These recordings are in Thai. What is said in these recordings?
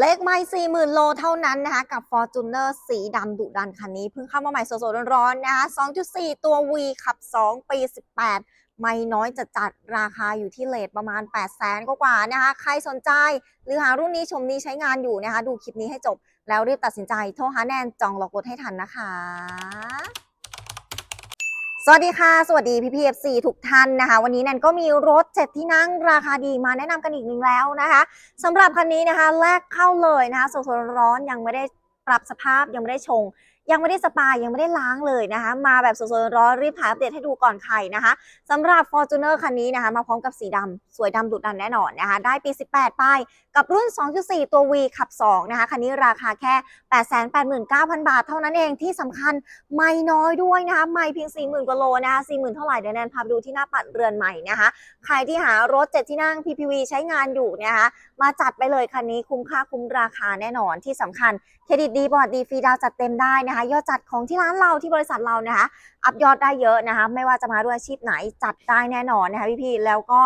เลขไม่40,000โลเท่านั้นนะคะ กับ Fortuner สีดำดุดันคันนี้เพิ่งเข้ามาใหม่สดๆร้อนๆนะคะ 2.4 ตัว V ขับ 2 ปี 18 ไม่น้อยจะจัดราคาอยู่ที่เลทประมาณ8 0 0แสนกว่าๆนะคะ ใครสนใจ หรือหารุ่นนี้ชมนี้ใช้งานอยู่นะคะ ดูคลิปนี้ให้จบ แล้วรีบตัดสินใจโทรหาแนนจองล็อกรถให้ทันนะคะ สวัสดีค่ะ สวัสดีพี่พีเอฟซีทุกท่านนะคะ วันนี้แนนก็มีรถเจ็ดที่นั่งราคาดีมาแนะนำกันอีกหนึ่งแล้วนะคะสำหรับคันนี้นะคะแรกเข้าเลยนะคะสดๆร้อนยังไม่ได้ปรับสภาพยังไม่ได้ชง ยังไม่ได้สปายังไม่ได้ล้างเลยนะคะ มาแบบสดๆร้อนรีบถ่ายอัปเดตให้ดูก่อนใครนะคะสำหรับ Fortuner คันนี้นะคะ มาพร้อมกับสีดำสวยดำดุดันแน่นอนนะคะ ได้ปี 18 ป้าย กับรุ่น 2.4 ตัว V ขับ 2 นะคะ คันนี้ราคาแค่ 889,000 บาท เท่านั้นเองที่สำคัญไม่น้อยด้วยนะคะ ไม่เพียง 40,000กว่าโลนะคะ40,000 เท่าไหร่เดี๋ยวแนนพาไปดูที่หน้าปัดเรือนใหม่นะคะ ใครที่หารถ 7 ที่นั่ง PPV ใช้งานอยู่นะคะมาจัดไปเลยคันนี้คุ้มค่าคุ้มราคาแน่นอนที่สำคัญเครดิตดีบอร์ดดีฟรีดาวจัดเต็มได้นะคะยอดจัดของที่ร้านเราที่บริษัทเรานะคะ อัพยอดได้เยอะนะคะ ไม่ว่าจะมาด้วยอาชีพไหนจัดได้แน่นอนนะคะพี่ๆแล้วก็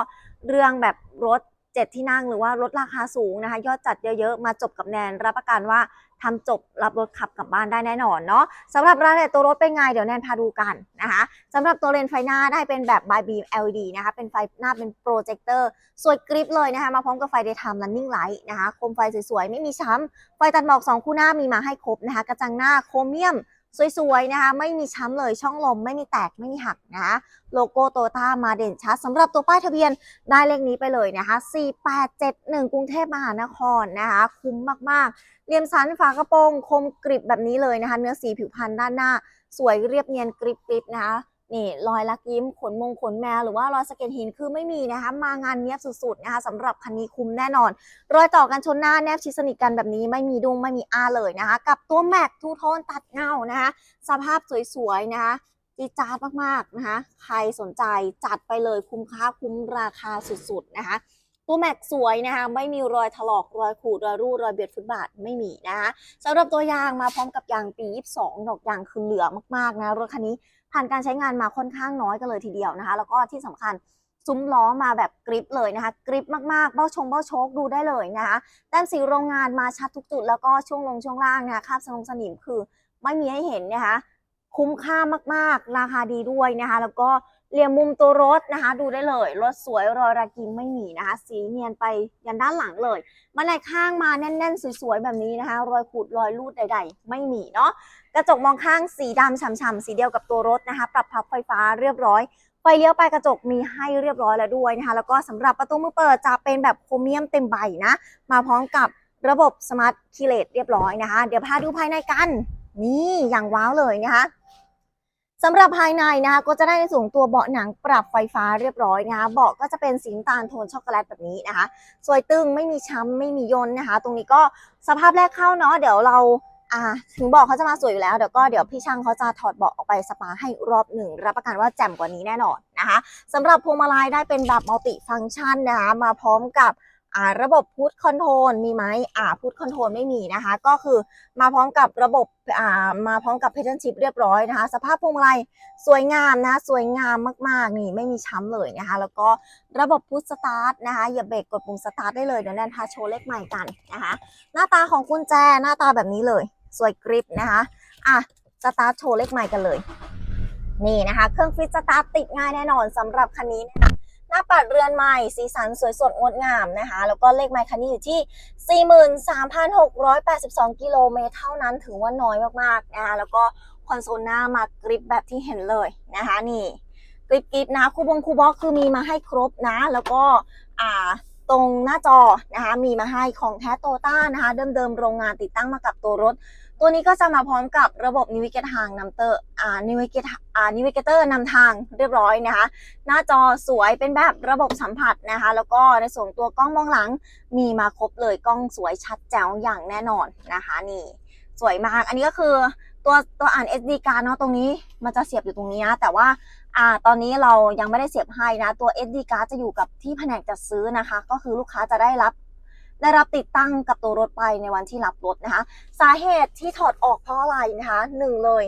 เรื่องแบบรถเจ็ดที่นั่งหรือว่ารถราคาสูงนะคะ ยอดจัดเยอะๆ มาจบกับแนนรับประกันว่า ทำจบรับรถขับกลับบ้านได้แน่นอนเนาะสำหรับรายละเอียดตัวรถเป็นไงเดี๋ยวแนนพาดูกันนะคะสำหรับตัวเลนส์ไฟหน้าได้เป็นแบบ by beam LED นะคะเป็นไฟหน้าเป็นโปรเจคเตอร์สวยกริปเลยนะคะมาพร้อมกับไฟ daytime running light นะคะโคมไฟสวยๆ ไม่มีช้ำไฟตัดหมอก 2 คู่หน้ามีมาให้ครบนะคะกระจังหน้าโครเมียม สวยๆนะคะไม่มีช้ำเลยช่องลมไม่มีแตกไม่มีหักนะคะโลโก้โตต้ามาเด่นชัดสำหรับตัวป้ายทะเบียนได้เลขนี้ไปเลยนะคะ 4871 กรุงเทพมหานครนะคะคุ้มมากๆเรียมสันฝากระโปรงคมกริบแบบนี้เลยนะคะ เนื้อสีผิวพรรณด้านหน้า สวยเรียบเนียนกริบๆนะคะ นี่รอยลักยิ้มขนมงขนแมวหรือว่ารอยสะเก็ตหินคือไม่มีนะคะ มางานเนี้ยบสุดๆนะคะสำหรับคันนี้คุ้มแน่นอน รอยต่อกันชนหน้าแนบชิดสนิทกันแบบนี้ไม่มีดุงไม่มีอาเลยนะคะ กับตัวแม็กทูโทนตัดเงานะคะ สภาพสวยๆนะคะจีจาดมากๆนะคะใครสนใจจัดไปเลยคุ้มค่าคุ้มราคาสุดๆนะคะตัวแม็กสวยนะคะไม่มีรอยถลอกรอยขูดรอยรูดรอยเบียดฟุตบาทไม่มีนะคะสำหรับตัวยางมาพร้อมกับยางปี 22 ดอกยางคือเหลือมากๆนะรถคันนี้ ผ่านการใช้งานมาค่อนข้างน้อยกันเลยทีเดียวนะคะ แล้วก็ที่สำคัญซุ้มล้อมาแบบกริปเลยนะคะ กริปมากๆ เบ้าชงเบ้าโชคดูได้เลยนะคะ แต้มสีโรงงานมาชัดทุกจุด แล้วก็ช่วงลงช่วงล่างนะคะคราบสนงสนิมคือไม่มีให้เห็นนะคะ คุ้มค่ามากๆ ราคาดีด้วยนะคะ แล้วก็เหลี่ยมมุมตัวรถนะคะ ดูได้เลย รถสวยรอยระกิมไม่มีนะคะ สีเนียนไปยันด้านหลังเลยมาไหล่ข้างมาแน่น ๆ สวยๆแบบนี้นะคะ รอยขูดรอยลูดใด ๆ ไม่มีเนาะ กระจกมองข้างสีดำฉ่ำๆสีเดียวกับตัวรถนะคะ ปรับพับไฟฟ้าเรียบร้อยไฟเลี้ยวไปกระจกมีให้เรียบร้อยแล้วด้วยนะคะ แล้วก็สำหรับประตูมือเปิดจะเป็นแบบโครเมียมเต็มใบนะ มาพร้อมกับระบบสมาร์ทคีเลตเรียบร้อยนะคะ เดี๋ยวพาดูภายในกัน นี่อย่างว้าวเลยนะคะสำหรับภายในนะคะก็จะได้ในส่วนของตัวเบาะหนังปรับไฟฟ้าเรียบร้อยนะคะเบาะก็จะเป็นสีน้ำตาลโทนช็อกโกแลตแบบนี้นะคะ สวยตึงไม่มีช้ำไม่มียนนะคะ ตรงนี้ก็สภาพแรกเข้าเนาะเดี๋ยวเรา อ่าถึงบอกเขาจะมาสวยอยู่แล้วเดี๋ยวก็เดี๋ยวพี่ช่างเขาจะถอดเบาะออกไปสปาให้รอบหนึ่งรับประกันว่าแจ่มกว่านี้แน่นอนนะคะสำหรับพวงมาลัยได้เป็นแบบมัลติฟังก์ชันนะคะมาพร้อมกับอ่าระบบพุทคอนโทรลมีไหมอ่าพุทคอนโทรลไม่มีนะคะ ก็คือมาพร้อมกับระบบอ่ามาพร้อมกับเพจชิพเรียบร้อยนะคะ สภาพพวงมาลัยสวยงามนะสวยงามมากๆนี่ไม่มีช้ำเลยนะคะ แล้วก็ระบบพุทสตาร์ทนะคะอย่าเบรกกดปุ่มสตาร์ทได้เลยเดี๋ยวแนนพาโชว์เลขใหม่กันนะคะ หน้าตาของกุญแจหน้าตาแบบนี้เลย สวยกริปนะคะอะสตาร์ทโชว์เลขใหม่กันเลย นี่นะคะ เครื่องฟิตสตาร์ทติดง่ายแน่นอนสำหรับคันนี้นะคะหน้าปัดเรือนใหม่ สีสันสวยสดงดงามนะคะ แล้วก็เลขไมค์คันนี้อยู่ที่ 43,682 กิโลเมตรเท่านั้นถือว่าน้อยมากๆนะคะแล้วก็คอนโซลหน้ามากริปแบบที่เห็นเลยนะคะนี่กริปกริปนะคูบงคูบ็อกคือมีมาให้ครบนะ แล้วก็อ่าตรงหน้าจอนะคะมีมาให้ของแท้โตต้านะคะเดิมๆโรงงานติดตั้งมากับตัวรถ ตัวนี้ก็จะมาพร้อมกับระบบนิวิเกตทางนำเตอร์อ่านิวิเกตอ่านิวิเกเตอร์นำทางเรียบร้อยนะคะ หน้าจอสวยเป็นแบบระบบสัมผัสนะคะ แล้วก็ในส่วนตัวกล้องมองหลังมีมาครบเลยกล้องสวยชัดแจ๋วอย่างแน่นอนนะคะนี่สวยมาก อันนี้ก็คือตัวตัวอ่าน SD card เนาะตรงนี้มันจะเสียบอยู่ตรงนี้นะแต่ว่าอ่าตอนนี้เรายังไม่ได้เสียบให้นะ ตัว SD card จะอยู่กับที่แผนกจัดซื้อนะคะ ก็คือลูกค้าจะได้รับ ได้รับติดตั้งกับตัวรถไปในวันที่รับรถนะคะ สาเหตุที่ถอดออกเพราะอะไรนะคะหนึ่งเลย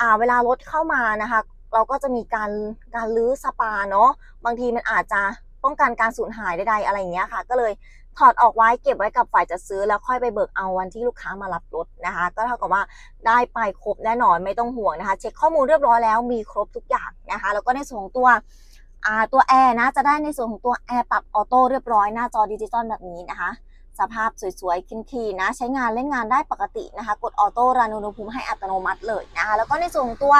อ่าเวลารถเข้ามานะคะ เราก็จะมีการการลื้อสปาเนาะบางทีมันอาจจะป้องกันการสูญหายใดๆอะไรอย่างเงี้ยค่ะ ก็เลยถอดออกไว้เก็บไว้กับฝ่ายจะซื้อแล้วค่อยไปเบิกเอาวันที่ลูกค้ามารับรถนะคะ ก็เท่ากับว่าได้ไปครบแน่นอนไม่ต้องห่วงนะคะ เช็คข้อมูลเรียบร้อยแล้วมีครบทุกอย่างนะคะ แล้วก็ในส่วนของตัวตัวแอร์นะจะได้ในส่วนของตัวแอร์ปรับออโต้เรียบร้อยหน้าจอดิจิตอลแบบนี้นะคะ สภาพสวยๆคินคีนะ ใช้งานเล่นงานได้ปกตินะคะ กดออโต้รันอุณหภูมิให้อัตโนมัติเลยนะคะ แล้วก็ในส่วนตัว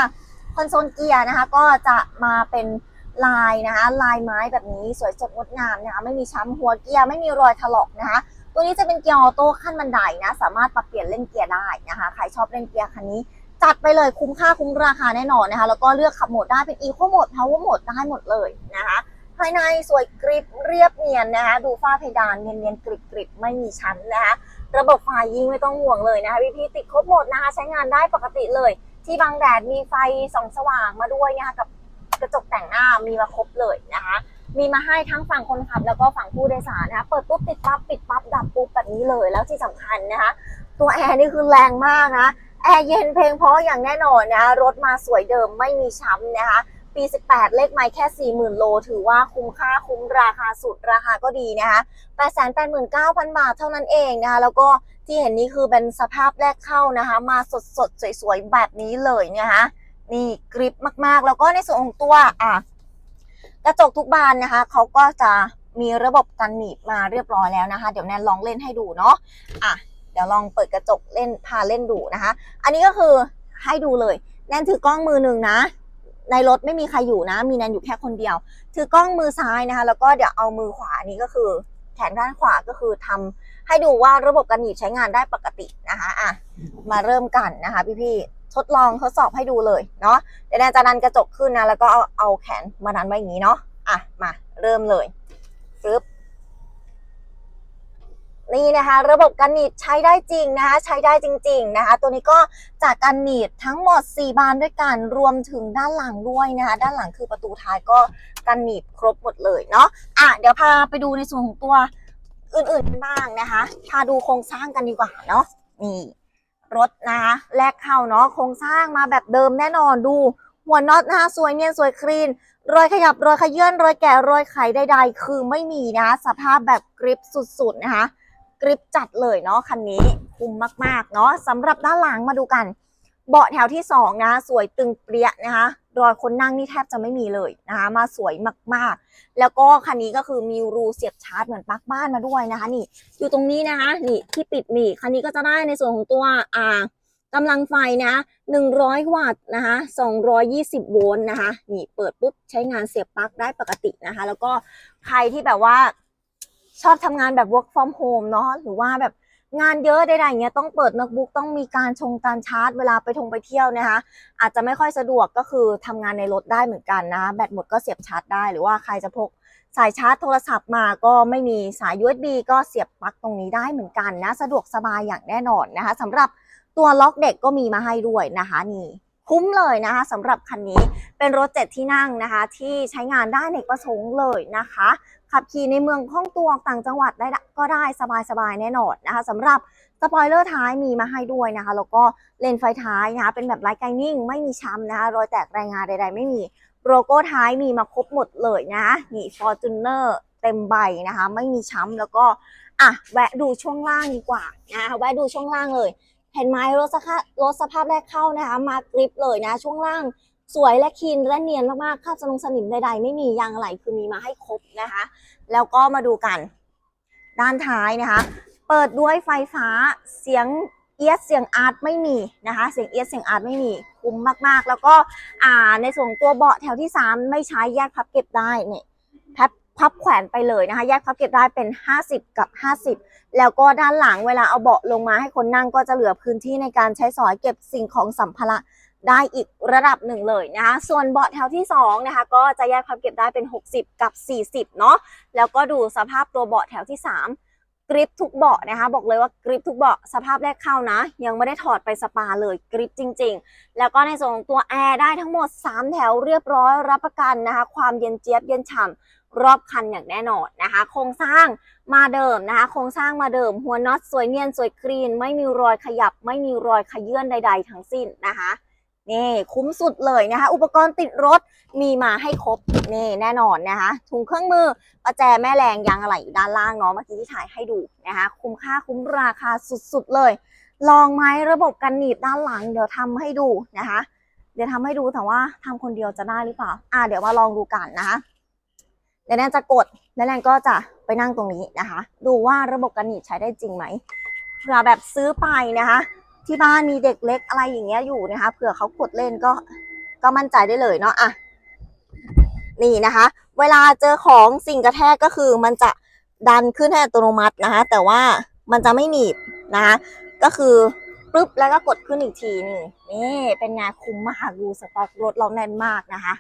คอนโซลเกียร์นะคะ ก็จะมาเป็นลายนะคะลายไม้แบบนี้สวยสดงดงามนะคะไม่มีช้ำหัวเกียร์ไม่มีรอยถลอกนะคะ ตัวนี้จะเป็นเกียร์ออโต้ขั้นบันไดนะ สามารถปรับเปลี่ยนเล่นเกียร์ได้นะคะใครชอบเล่นเกียร์คันนี้ จัดไปเลยคุ้มค่าคุ้มราคาแน่นอนนะคะ แล้วก็เลือกขับโหมดได้เป็น Eco Mode Power Mode ได้หมดเลยนะคะายในสวยกริบเรียบเนียนนะคะ ดูฝ้าเพดานเนียนๆกริบกริบไม่มีชั้นนะคะระบบไฟยิงไม่ต้องห่วงเลยนะคะพี่พี่ติดครบหมดนะคะ ใช้งานได้ปกติเลย ที่บังแดดมีไฟส่องสว่างมาด้วยนะคะกับกระจกแต่งหน้ามีมาครบเลยนะคะ มีมาให้ทั้งฝั่งคนขับ แล้วก็ฝั่งผู้โดยสารนะคะ เปิดปุ๊บติดปั๊บปิดปั๊บดับปุ๊บแบบนี้เลย แล้วที่สำคัญนะคะ ตัวแอร์นี่คือแรงมากนะแอร์เย็นเพลงเพราะอย่างแน่นอนนะคะรถมาสวยเดิมไม่มีช้ำนะคะ ปี 18 เลขไม้แค่ 40,000 โล ถือว่าคุ้มค่าคุ้มราคาสุดราคาก็ดีนะคะ889,000 บาทเท่านั้นเองนะคะ แล้วก็ที่เห็นนี้คือเป็นสภาพแรกเข้านะคะ มาสดสดสวยๆ แบบนี้เลยนะคะนี่กริปมากๆ แล้วก็ในส่วนของตัวอะกระจกทุกบานนะคะ เขาก็จะมีระบบกันหนีบมาเรียบร้อยแล้วนะคะ เดี๋ยวแนนลองเล่นให้ดูเนาะอะเดี๋ยวลองเปิดกระจกเล่นพาเล่นดูนะคะ อันนี้ก็คือให้ดูเลย แนนถือกล้องมือหนึ่งนะ ในรถไม่มีใครอยู่นะ มีแนนอยู่แค่คนเดียว ถือกล้องมือซ้ายนะคะ แล้วก็เดี๋ยวเอามือขวานี้ก็คือ แขนด้านขวาก็คือทำให้ดูว่าระบบการหนีบใช้งานได้ปกตินะคะอะมาเริ่มกันนะคะ พี่ๆทดลองทดสอบให้ดูเลยเนาะเดี๋ยวแนนจะดันกระจกขึ้นนะแล้วก็เอาเอาแขนมาดันไว้อย่างนี้เนาะอะมาเริ่มเลยปึ๊บ นี่นะคะ ระบบการหนีบใช้ได้จริงนะคะใช้ได้จริง ๆนะคะ ตัวนี้ก็จากการหนีบทั้งหมด 4 บานด้วยกันรวมถึงด้านหลังด้วยนะคะ ด้านหลังคือประตูท้ายก็กันหนีบครบหมดเลยเนาะอะเดี๋ยวพาไปดูในส่วนของตัวอื่นๆกันบ้างนะคะพาดูโครงสร้างกันดีกว่าเนาะนี่รถนะคะแลกเข้าเนาะโครงสร้างมาแบบเดิมแน่นอนดู หัวน็อตนะคะสวยเนียนสวยคลีนรอยขยับรอยขยื่นรอยแกะรอยไขใดๆ คือไม่มีนะคะสภาพแบบกริปสุดๆนะคะ กริปจัดเลยเนาะคันนี้คุ้มมากๆเนาะสำหรับด้านหลังมาดูกัน เบาะแถวที่สองนะสวยตึงเปรี้ยนะคะรอยคนนั่งนี่แทบจะไม่มีเลยนะคะมาสวยมากๆ แล้วก็คันนี้ก็คือมีรูเสียบชาร์จเหมือนปลั๊กบ้านมาด้วยนะคะ นี่ อยู่ตรงนี้นะคะนี่ที่ปิดนี่คันนี้ก็จะได้ในส่วนของตัวอ่ากำลังไฟนะ100 วัตต์นะคะ220 โวลต์นะคะ นี่เปิดปุ๊บใช้งานเสียบปลั๊กได้ปกตินะคะ แล้วก็ใครที่แบบว่า ชอบทำงานแบบ work from home เนาะหรือว่าแบบงานเยอะใดๆเงี้ยต้องเปิดโน้ตบุ๊กต้องมีการชงการชาร์จเวลาไปทงไปเที่ยวนะคะอาจจะไม่ค่อยสะดวกก็คือทำงานในรถได้เหมือนกันนะแบตหมดก็เสียบชาร์จได้หรือว่าใครจะพกสายชาร์จโทรศัพท์มาก็ไม่มีสาย USB ก็เสียบปลั๊กตรงนี้ได้เหมือนกันนะ สะดวกสบายอย่างแน่นอนนะคะสำหรับตัวล็อกเด็กก็มีมาให้ด้วยนะคะนี่คุ้มเลยนะคะสำหรับคันนี้เป็นรถเจ็ดที่นั่งนะคะ ที่ใช้งานได้ในประสงค์เลยนะคะ ขับขี่ในเมืองคล่องตัวต่างจังหวัดได้ก็ได้สบายๆแน่นอนนะคะสำหรับสปอยเลอร์ท้ายมีมาให้ด้วยนะคะแล้วก็เลนไฟท้ายนะคะเป็นแบบไร้ไกนิ่งไม่มีช้ำนะคะรอยแตกรายงานใดๆ ไม่มีโลโก้ท้ายมีมาครบหมดเลยนะนี่ Fortuner เต็มใบนะคะ ไม่มีช้ำแล้วก็อะแวะดูช่วงล่างดีกว่านะคะแวะดูช่วงล่างเลย เห็นไหมรถสภาพรถสภาพแรกเข้านะคะ มากริปเลยนะช่วงล่าง สวยและคีนและเนียนมากๆคราบสลงสนิมใดๆ ไม่มียางอะไหลคือมีมาให้ครบนะคะ แล้วก็มาดูกัน ด้านท้ายนะคะ เปิดด้วยไฟฟ้าเสียงเอียดเสียงอาร์ตไม่มีนะคะ เสียงเอียดเสียงอาร์ตไม่มีคุ้มมากๆ แล้วก็อ่าในส่วนตัวเบาะแถวที่ 3 ไม่ใช้แยกพับเก็บได้เนี่ยพับพับแขวนไปเลยนะคะ แยกพับเก็บได้เป็น 50 กับ 50 แล้วก็ด้านหลังเวลาเอาเบาะลงมาให้คนนั่งก็จะเหลือพื้นที่ในการใช้สอยเก็บสิ่งของสัมภาระ ได้อีกระดับหนึ่งเลยนะคะส่วนเบาะแถวที่2นะคะก็จะแยกพับเก็บได้เป็น 60 กับ 40 เนาะแล้วก็ดูสภาพตัวเบาะแถวที่ 3 กริปทุกเบาะนะคะ บอกเลยว่ากริปทุกเบาะสภาพแรกเข้านะ ยังไม่ได้ถอดไปสปาเลยกริปจริง ๆ แล้วก็ในส่วนของตัวแอร์ได้ทั้งหมด 3 แถวเรียบร้อยรับประกันนะคะ ความเย็นเจี๊ยบเย็นฉ่ำรอบคันอย่างแน่นอนนะคะ โครงสร้างมาเดิมนะคะ โครงสร้างมาเดิม หัวน็อตสวยเนียนสวยคลีน ไม่มีรอยขยับ ไม่มีรอยขยื่นใด ๆ ทั้งสิ้นนะคะ นี่คุ้มสุดเลยนะคะ อุปกรณ์ติดรถมีมาให้ครบนี่แน่นอนนะคะถุงเครื่องมือประแจแม่แรงยางอะไหล่อยู่ด้านล่างเนาะเมื่อกี้ที่ถ่ายให้ดูนะคะ คุ้มค่าคุ้มราคาสุดๆเลย ลองไหมระบบกันหนีบด้านหลัง เดี๋ยวทำให้ดูนะคะ เดี๋ยวทำให้ดูแต่ว่าทำคนเดียวจะได้หรือเปล่า อ่าเดี๋ยวมาลองดูกันนะคะเดี๋ยวแนนจะกดแล้วแนนก็จะไปนั่งตรงนี้นะคะ ดูว่าระบบกันหนีบใช้ได้จริงไหมเผื่อแบบซื้อไปนะคะ ที่บ้านมีเด็กเล็กอะไรอย่างเงี้ยอยู่นะคะเผื่อเขากดเล่นก็ ก็มั่นใจได้เลยเนาะอะนี่นะคะ เวลาเจอของสิ่งกระแทกก็คือ มันจะดันขึ้นให้อัตโนมัตินะคะ แต่ว่ามันจะไม่หนีบนะคะก็คือปึ๊บแล้วก็กดขึ้นอีกทีนึ่งนี่เป็นงานคุ้มมากดูสต็อกรถเราแน่นมากนะคะ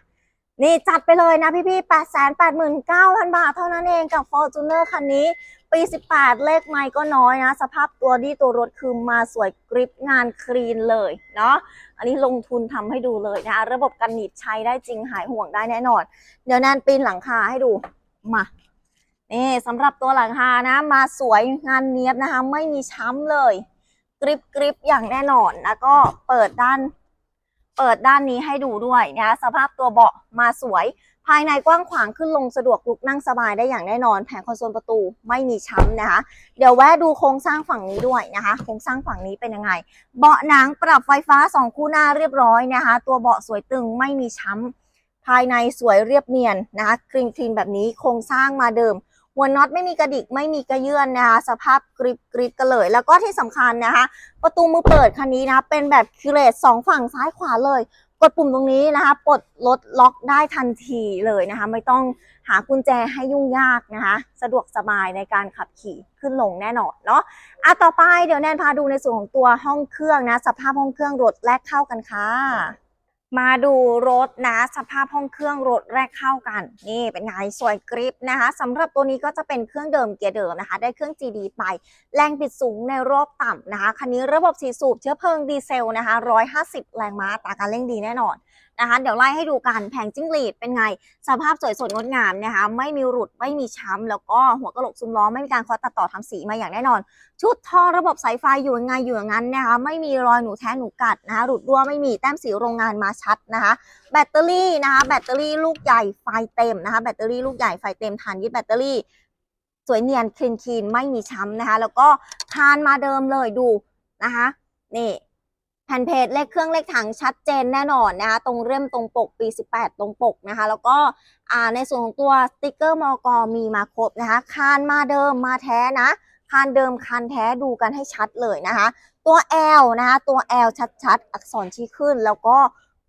นี่จัดไปเลยนะพี่ๆ 8 8 9 0 0 0 บาทเท่านั้นเองกับ Fortuner คันนี้ ปี 18 เลขไม่ก็น้อยนะ สภาพตัวดีตัวรถคือมาสวยกริปงานคลีนเลยเนาะ อันนี้ลงทุนทำให้ดูเลยนะ ระบบกันหนีบใช้ได้จริงหายห่วงได้แน่นอน เดี๋ยวแนนปีนหลังคาให้ดู มานี่สำหรับตัวหลังคานะ มาสวยงานเนี้ยบนะคะ ไม่มีช้ำเลยกริบกริบอย่างแน่นอนแล้วก็เปิดด้าน ปิดด้านนี้ให้ดูด้วยนะคะสภาพตัวเบาะมาสวย ภายในกว้างขวางขึ้นลงสะดวกลุกนั่งสบายได้อย่างแน่นอน แผงคอนโซลประตูไม่มีช้ำนะคะ เดี๋ยวแวะดูโครงสร้างฝั่งนี้ด้วยนะคะ โครงสร้างฝั่งนี้เป็นยังไง เบาะหนังปรับไฟฟ้าสองคู่หน้าเรียบร้อยนะคะ ตัวเบาะสวยตึงไม่มีช้ำภายในสวยเรียบเนียนนะคะคลีนคลีนแบบนี้โครงสร้างมาเดิม หัวน็อตไม่มีกระดิกไม่มีกระเยื่อนนะคะสภาพกริบกริบกันเลย แล้วก็ที่สำคัญนะคะ ประตูมือเปิดคันนี้นะเป็นแบบคิเลสสองฝั่งซ้ายขวาเลย กดปุ่มตรงนี้นะคะปลดรถล็อกได้ทันทีเลยนะคะ ไม่ต้องหากุญแจให้ยุ่งยากนะคะ สะดวกสบายในการขับขี่ขึ้นลงแน่นอนเนาะอะต่อไปเดี๋ยวแนนพาดูในส่วนของตัวห้องเครื่องนะสภาพห้องเครื่องรถแรกเข้ากันค่ะ มาดูรถนะสภาพห้องเครื่องรถแรกเข้ากัน นี่เป็นไงสวยกริปนะคะสำหรับตัวนี้ก็จะเป็นเครื่องเดิมเกียร์เดิมนะคะ ได้เครื่อง GD ไป แรงบิดสูงในรอบต่ำนะคะ คันนี้ระบบสีสูบเชื้อเพลิงดีเซลนะคะ 150 แรงม้าตราการเร่งดีแน่นอนนะคะเดี๋ยวไล่ให้ดูกันแผงจิ้งหรีดเป็นไง สภาพสวยสดงดงามนะคะ ไม่มีหลุดไม่มีช้ำ แล้วก็หัวกระโหลกซุ้มล้อไม่มีการคาะตัดต่อทำสีมาอย่างแน่นอน ชุดท่อระบบสายไฟอยู่ยังไงอยู่อย่างนั้นนะคะ ไม่มีรอยหนูแท้หนูกัดนะคะหลุดรั่วไม่มีแต้มสีโรงงานมาชัดนะคะ แบตเตอรี่นะคะ แบตเตอรี่ลูกใหญ่ไฟเต็มนะคะ แบตเตอรี่ลูกใหญ่ไฟเต็มฐานยึดแบตเตอรี่ สวยเนียนคลีนคีนไม่มีช้ำนะคะ แล้วก็คานมาเดิมเลยดูนะคะนี่แผ่นเพจเลขเครื่องเลขถังชัดเจนแน่นอนนะคะ ตรงเริ่มตรงปกปี 18 ตรงปกนะคะ แล้วก็ในส่วนของตัวสติกเกอร์มอกมีมาครบนะคะ คานมาเดิมมาแท้นะ คานเดิมคานแท้ดูกันให้ชัดเลยนะคะ ตัว L นะคะ ตัว L ชัดๆ อักษรชี้ขึ้นแล้วก็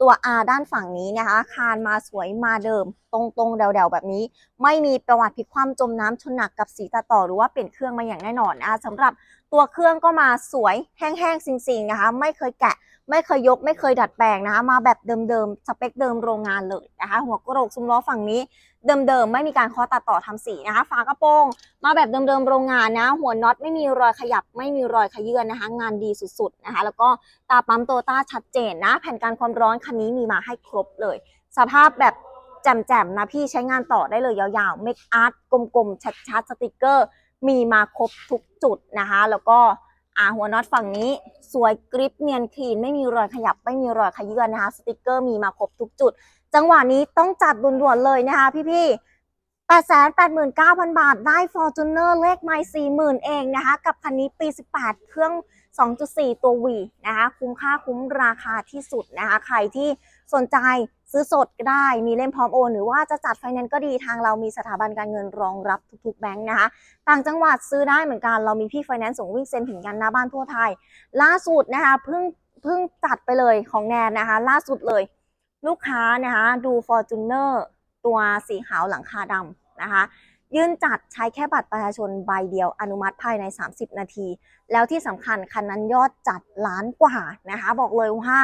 ตัว R ด้านฝั่งนี้นะคะคานมาสวยมาเดิม ตรงๆเดวๆแบบนี้ ไม่มีประวัติพลิกคว่ำจมน้ำชนหนักกับสีตาต่อหรือว่าเปลี่ยนเครื่องมาอย่างแน่นอนนะคะสำหรับตัวเครื่องก็มาสวยแห้งๆสิงๆนะคะ ไม่เคยแกะ ไม่เคยยกไม่เคยดัดแปลงนะคะ มาแบบเดิมๆสเปคเดิมโรงงานเลยนะคะ หัวกระโหลกซุ้มล้อฝั่งนี้เดิมๆไม่มีการคาะตัดต่อทำสีนะคะ ฝากระโปรงมาแบบเดิมๆโรงงานนะ หัวน็อตไม่มีรอยขยับ ไม่มีรอยขยื่นนะคะ งานดีสุดๆนะคะ แล้วก็ตาปั๊มโตต้าชัดเจนนะ แผ่นการความร้อนคันนี้มีมาให้ครบเลย สภาพแบบแจ่มๆนะพี่ใช้งานต่อได้เลยยาวๆเมคอาร์ตกลมๆชัดๆสติกเกอร์ มีมาครบทุกจุดนะคะ แล้วก็ อ่าหัวน็อตฝั่งนี้สวยกริปเนียนคลีนไม่มีรอยขยับไม่มีรอยขยื่นนะคะสติกเกอร์มีมาครบทุกจุด จังหวะนี้ต้องจัดด่วนๆเลยนะคะพี่ๆ889,000 บาทได้ Fortuner เลขไม่40,000 เองนะคะ กับคันนี้ปี 18 เครื่อง 2.4 ตัว V นะคะคุ้มค่าคุ้มราคาที่สุดนะคะใครที่สนใจซื้อสดก็ได้มีเล่มพร้อมโอนหรือว่าจะจัดไฟแนนซ์ก็ดีทางเรามีสถาบันการเงินรองรับทุกๆแบงค์นะคะต่างจังหวัดซื้อได้เหมือนกันเรามีพี่ไฟแนนซ์ส่งวิ่งเซ็นถึงยันหน้าบ้านทั่วไทย ล่าสุดนะคะเพิ่งเพิ่งจัดไปเลยของแนนนะคะ ล่าสุดเลย ลูกค้านะคะดู Fortuner ตัวสีขาวหลังคาดำนะคะ ยื่นจัดใช้แค่บัตรประชาชนใบเดียวอนุมัติภายใน 30 นาที แล้วที่สำคัญคันนั้นยอดจัดล้านกว่านะคะ บอกเลยว่า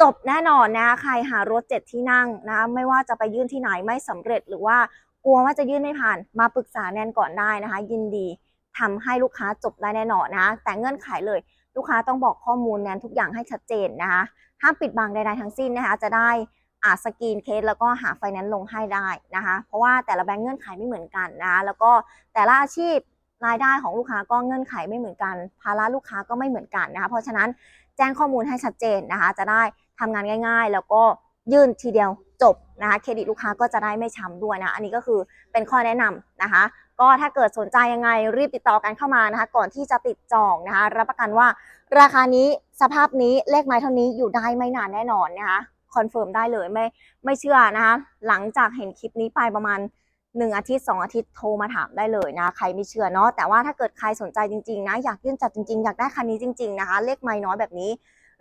จบแน่นอนนะคะใครหารถเจ็ดที่นั่งนะไม่ว่าจะไปยื่นที่ไหนไม่สำเร็จหรือว่ากลัวว่าจะยื่นไม่ผ่านมาปรึกษาแนนก่อนได้นะคะ ยินดีทำให้ลูกค้าจบได้แน่นอนนะแต่เงื่อนไขเลย ลูกค้าต้องบอกข้อมูลแนนทุกอย่างให้ชัดเจนนะคะห้ามปิดบังใดๆทั้งสิ้นนะคะจะได้ สกรีนเคสแล้วก็หาไฟแนนซ์ลงให้ได้นะคะ เพราะว่าแต่ละแบงก์เงื่อนไขไม่เหมือนกันนะะแล้วก็แต่ละอาชีพรายได้ของลูกค้าก็เงื่อนไขไม่เหมือนกัน ภาระลูกค้าก็ไม่เหมือนกันนะคะเพราะฉะนั้นแจ้งข้อมูลให้ชัดเจนนะคะ จะได้ทำงานง่าย ๆ แล้วก็ยื่นทีเดียวจบนะคะเครดิตลูกค้าก็จะได้ไม่ช้ำด้วยนะ อันนี้ก็คือเป็นข้อแนะนำนะคะ ก็ถ้าเกิดสนใจยังไงรีบติดต่อกันเข้ามานะคะ ก่อนที่จะติดจองนะคะ รับประกันว่าราคานี้สภาพนี้เลขไม้เท่านี้อยู่ได้ไม่นานแน่นอนนะคะ คอนเฟิร์มได้เลยไม่ไม่เชื่อนะคะหลังจากเห็นคลิปนี้ไปประมาณ 1 อาทิตย์ 2 อาทิตย์โทรมาถามได้เลยนะใครไม่เชื่อเนาะแต่ว่าถ้าเกิดใครสนใจจริงๆนะอยากยื่นจัดจริงๆ อยากได้คันนี้จริงๆนะคะเลขไม้น้อยแบบนี้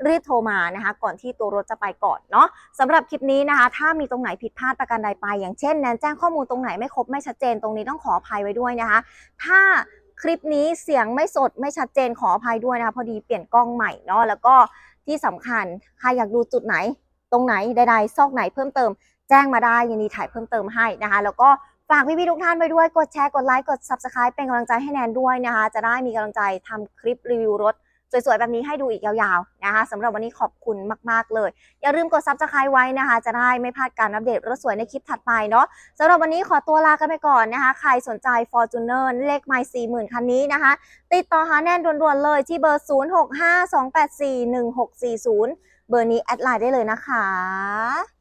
รีบโทรมานะคะก่อนที่ตัวรถจะไปก่อนเนาะสำหรับคลิปนี้นะคะ ถ้ามีตรงไหนผิดพลาดประการใดไป อย่างเช่นแนนแจ้งข้อมูลตรงไหนไม่ครบไม่ชัดเจนตรงนี้ต้องขออภัยไว้ด้วยนะคะ ถ้าคลิปนี้เสียงไม่สดไม่ชัดเจนขออภัยด้วยนะคะพอดีเปลี่ยนกล้องใหม่เนาะแล้วก็ที่สำคัญใครอยากดูจุดไหน ตรงไหนใดๆซอกไหนเพิ่มเติม แจ้งมาได้ยินดีถ่ายเพิ่มเติมให้นะคะ แล้วก็ฝากพี่ๆทุกท่านไปด้วยกดแชร์กดไลค์กด subscribe เป็นกำลังใจให้แนนด้วยนะคะ จะได้มีกำลังใจทำคลิปรีวิวรถสวยๆ แบบนี้ให้ดูอีกยาวๆนะคะสำหรับวันนี้ขอบคุณมากๆเลย อย่าลืมกด subscribe ไว้นะคะ จะได้ไม่พลาดการอัปเดตรถสวยในคลิปถัดไปเนาะสำหรับวันนี้ขอตัวลากันไปก่อนนะคะ ใครสนใจ Fortuner เลขไมล์40,000คันนี้นะคะ ติดต่อหาแนนด่วนๆเลยที่เบอร์ 0652841640 เบอร์นี้แอดไลน์ได้เลยนะคะ